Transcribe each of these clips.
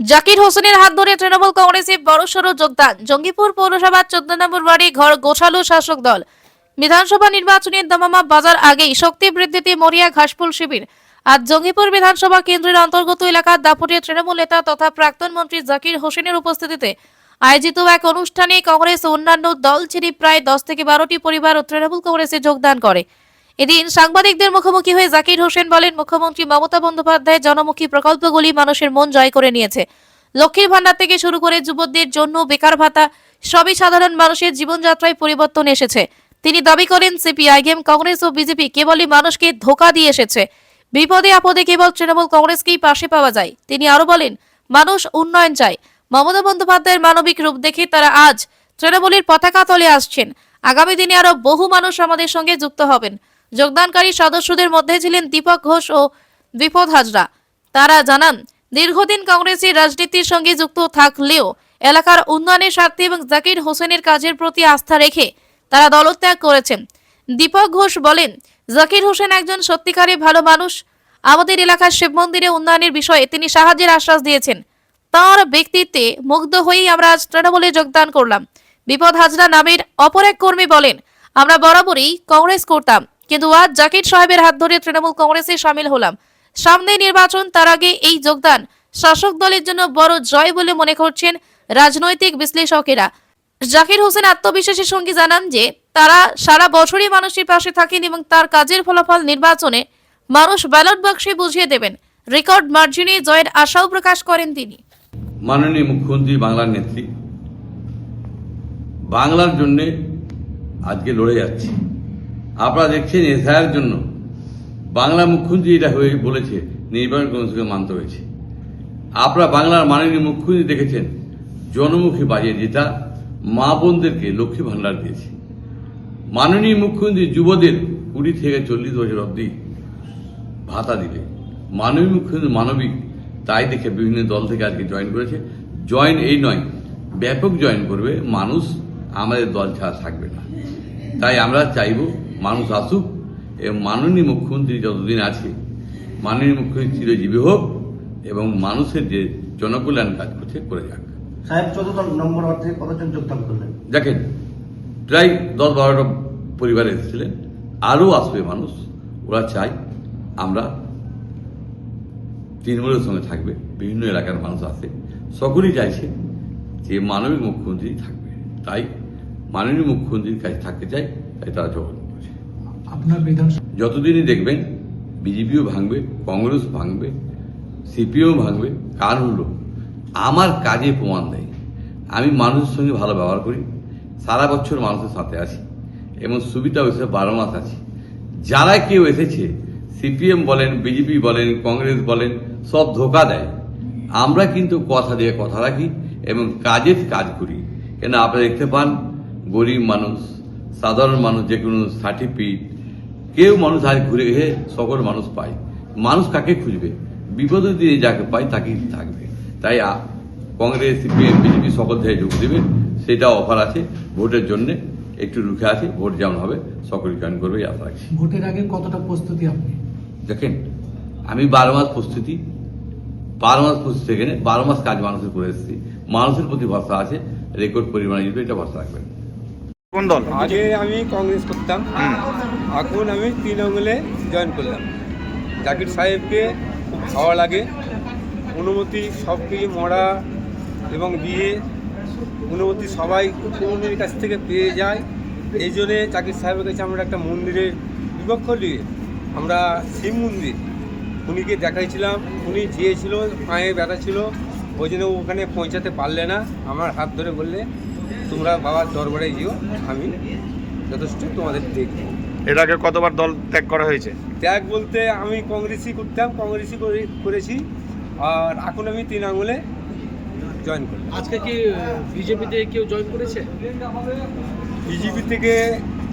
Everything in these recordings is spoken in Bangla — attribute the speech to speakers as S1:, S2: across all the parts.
S1: জাকির হোসেনের হাত ধরে তৃণমূল কংগ্রেসে বড়সড় যোগদান। জঙ্গিপুর পৌরসভার চোদ্দ নম্বর বাড়ি ঘর গোছালো শাসক দল। বিধানসভা নির্বাচনের দমামা বাজার আগেই শক্তি বৃদ্ধিতে মরিয়া ঘাসফুল শিবির। আজ জঙ্গিপুর বিধানসভা কেন্দ্রের অন্তর্গত এলাকার দাপুটে তৃণমূল নেতা তথা প্রাক্তন মন্ত্রী জাকির হোসেনের উপস্থিতিতে আয়োজিত এক অনুষ্ঠানে কংগ্রেস অন্যান্য দল ছেড়ে প্রায় দশ থেকে বারোটি পরিবার ও তৃণমূল কংগ্রেসে যোগদান করে। এদিন সাংবাদিকদের মুখোমুখি হয়ে জাকির হোসেন বলেন, মুখ্যমন্ত্রী মমতা বন্দ্যোপাধ্যায় জনমুখী প্রকল্পগুলি মানুষের মন জয় করে নিয়েছে। লক্ষ্মীর ভান্ডার থেকে শুরু করে যুবকদের জন্য বেকার ভাতা, সবই সাধারণ মানুষের জীবনযাত্রায় পরিবর্তন এসেছে। তিনি দাবি করেন সিপিআই সিপিআইএম কংগ্রেস ও বিজেপি কেবলই মানুষকে ধোকা দিয়ে এসেছে। বিপদে আপদে কেবল তৃণমূল কংগ্রেসকেই পাশে পাওয়া যায়। তিনি আরও বলেন, মানুষ উন্নয়ন চায়। মমতা বন্দ্যোপাধ্যায়ের মানবিক রূপ দেখে তারা আজ তৃণমূলের পতাকা তলে আসছেন। আগামী দিনে আরও বহু মানুষ আমাদের সঙ্গে যুক্ত হবেন। যোগদানকারী সদস্যদের মধ্যে ছিলেন দীপক ঘোষ ও বিপদ হাজরা। তারা জানান, দীর্ঘদিন কংগ্রেসের রাজনীতির সঙ্গে যুক্ত থাকলেও এলাকার উন্নয়নের স্বার্থে এবং জাকির হোসেনের কাজের প্রতি আস্থা রেখে তারা দলত্যাগ করেছেন। দীপক ঘোষ বলেন, জাকির হোসেন একজন সত্যিকারে ভালো মানুষ। আমাদের এলাকার শিব মন্দিরে উন্নয়নের বিষয়ে তিনি সাহায্যের আশ্বাস দিয়েছেন। তাঁর ব্যক্তিত্বে মুগ্ধ হয়েই আমরা আজ তৃণমূলে যোগদান করলাম। বিপদ হাজরা নামের অপর এক কর্মী বলেন, আমরা বরাবরই কংগ্রেস করতাম। কিন্তু আজ জাকির সাহেবের হাত ধরে তৃণমূল কংগ্রেসে সামিল হলাম। সামনে নির্বাচন, তার আগে এই যোগদান। শাসক দলের জন্য বড় জয় বলে মনে করছেন রাজনৈতিক বিশ্লেষকেরা। জাকির হোসেন আত্মবিশ্বাসের সঙ্গে জানান যে, তারা সারা বছরই মানুষের পাশে থাকেন এবং তার কাজের ফলাফল নির্বাচনে মানুষ ব্যালট বাক্সে বুঝিয়ে দেবেন। রেকর্ড মার্জিনে জয়ের আশাও প্রকাশ করেন তিনি।
S2: মাননীয় মুখ্যমন্ত্রী, বাংলার নেত্রী, বাংলার জন্য আজকে লড়ে যাচ্ছে। আপনারা দেখছেন এসআইয়ের জন্য বাংলা মুখ্যমন্ত্রী এটা হয়ে বলেছে, নির্বাচন কমিশনকে মানতে হয়েছে। আপনারা বাংলার মাননীয় মুখ্যমন্ত্রী দেখেছেন, জনমুখী বাজে যেটা মা বোনদেরকে লক্ষ্মী ভাণ্ডার দিয়েছে। মাননীয় মুখ্যমন্ত্রী যুবদের কুড়ি থেকে চল্লিশ বছর অবধি ভাতা দিলে মানবিক মুখ্যমন্ত্রী মানবিক, তাই দেখে বিভিন্ন দল থেকে আজকে জয়েন করেছে। জয়েন এই নয়, ব্যাপক জয়েন করবে মানুষ, আমাদের দল ছাড়া থাকবে না। তাই আমরা চাইব মানুষ আসুক এবং মাননীয় মুখ্যমন্ত্রী যতদিন আছে মাননীয় মুখ্যমন্ত্রী চিরজীবী হোক এবং মানুষের যে জনকল্যাণ কাজ করছে করে যাক।
S3: সাহেব চতুর্থ নম্বর কতজন যোগদান করলেন?
S2: দেখেন প্রায় দশ বারোটা পরিবার এসেছিলেন। আরও আসবে মানুষ ওরা চাই আমরা তৃণমূলের সঙ্গে থাকবে বিভিন্ন এলাকার মানুষ আসে সকলেই চাইছে যে মানবিক মুখ্যমন্ত্রী থাকবে। তাই মাননীয় মুখ্যমন্ত্রীর কাছে থাকতে চাই তাই তারা করছে
S4: আপনার বিধানসভা।
S2: যতদিনই দেখবেন বিজেপিও ভাঙবে, কংগ্রেস ভাঙবে, সিপিএও ভাঙবে, কার হলো? আমার কাজে প্রমাণ দেয়। আমি মানুষের সঙ্গে ভালো ব্যবহার করি, সারা বছর মানুষের সাথে আছি, এবং সুবিধা হয়েছে বারো মাস আছি। যারা কেউ এসেছে, সিপিএম বলেন, বিজেপি বলেন, কংগ্রেস বলেন, সব ধোকা দেয়। আমরা কিন্তু কথা দিয়ে কথা রাখি এবং কাজের কাজ করি। কেন, আপনারা দেখতে পান, গরিব মানুষ, সাধারণ মানুষ, যে কোনো সার্টিফিকেট কেউ মানুষ আজ ঘুরে গিয়ে সকল মানুষ পায়। মানুষ কাকে খুঁজবে? বিপদের দিনে যাকে পায় তাকেই থাকবে। তাই কংগ্রেস সিপিএম বিজেপি সকল থেকে যোগ দেবে। সেটা অফার আছে ভোটের জন্য। একটু রুখে আছে ভোট যেমন হবে সকল জয়েন করবে আশা রাখছি।
S4: ভোটের আগে কতটা প্রস্তুতি আপনি?
S2: দেখেন আমি বারো মাস প্রস্তুতি। বারো মাস প্রস্তুতি এখানে বারো মাস কাজ মানুষের করে এসেছি। মানুষের প্রতি ভরসা আছে রেকর্ড পরিমাণে এটা ভরসা রাখবেন।
S5: কোন দল?
S6: আগে আমি কংগ্রেস করতাম। এখন আমি তৃণমূলে জয়েন করলাম। জাকির সাহেবকে খুব ভালো লাগে। অনুমতি সব কিছু মরা এবং বিয়ে অনুমতি সবাই অনুমতির কাছ থেকে পেয়ে যায়। এই জন্যে জাকির সাহেবের কাছে আমরা একটা মন্দিরের বিপক্ষ নিয়ে আমরা শিব মন্দির উনিকে দেখাইছিলাম। উনি চেয়েছিল, পায়ে ব্যথা ছিল। ওই জন্য ওখানে পৌঁছাতে পারলে না। আমার হাত ধরে বললে, তোমরা বাবার দরবারে যেও, আমি যথেষ্ট তোমাদের দেখব।
S5: এর আগে কতবার দল ত্যাগ করা হয়েছে?
S6: ত্যাগ বলতে আমি কংগ্রেসই করতাম কংগ্রেসই করে- করেছি আর এখন আমি তিন আঙুলে জয়েন করি।
S7: আজকে কি বিজেপিতে কেউ জয়েন করেছে?
S6: বিজেপি থেকে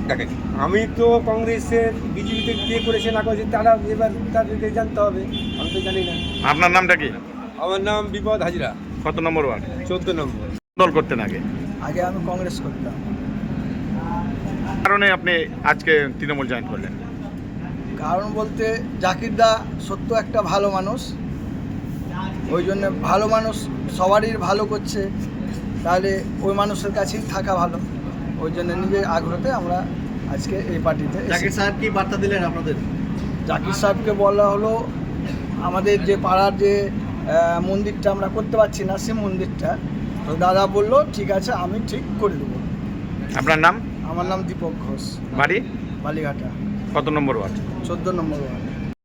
S6: দেখেন আমি তো কংগ্রেসের বিজেপিতে কে করেছে না করেছে তারা এবার তাদেরকে জানতে হবে আমি তো জানি না।
S5: আপনার নামটা কি?
S6: আমার নাম বিপদ হাজিরা
S5: কত নম্বর ওয়ার্ড?
S6: চোদ্দ নম্বর।
S5: দল করতেন আগে।
S8: আগে আমি কংগ্রেস করতাম।
S5: কারণে আপনি আজকে তৃণমূল জয়েন করলেন?
S8: কারণ বলতে জাকির দা সত্য একটা ভালো মানুষ। ওই জন্য ভালো মানুষ সবারই ভালো করছে। তাহলে ওই মানুষের কাছেই থাকা ভালো। ওই জন্য নিজের আগ্রহতে আমরা আজকে এই পার্টিতে
S3: জাকির সাহেব কি বার্তা দিলেন আপনাদের?
S8: জাকির সাহেবকে বলা হলো আমাদের যে পাড়ার যে মন্দিরটা আমরা করতে পারছি না সে মন্দিরটা। তো দাদা বলল ঠিক আছে আমি ঠিক করে দেবো।
S5: আপনার নাম?
S8: আমার নাম দীপক ঘোষ।
S5: বাড়ি?
S8: বালিঘাটা।
S5: কত নম্বর ওয়ার্ড?
S8: চোদ্দ নম্বর ওয়ার্ড।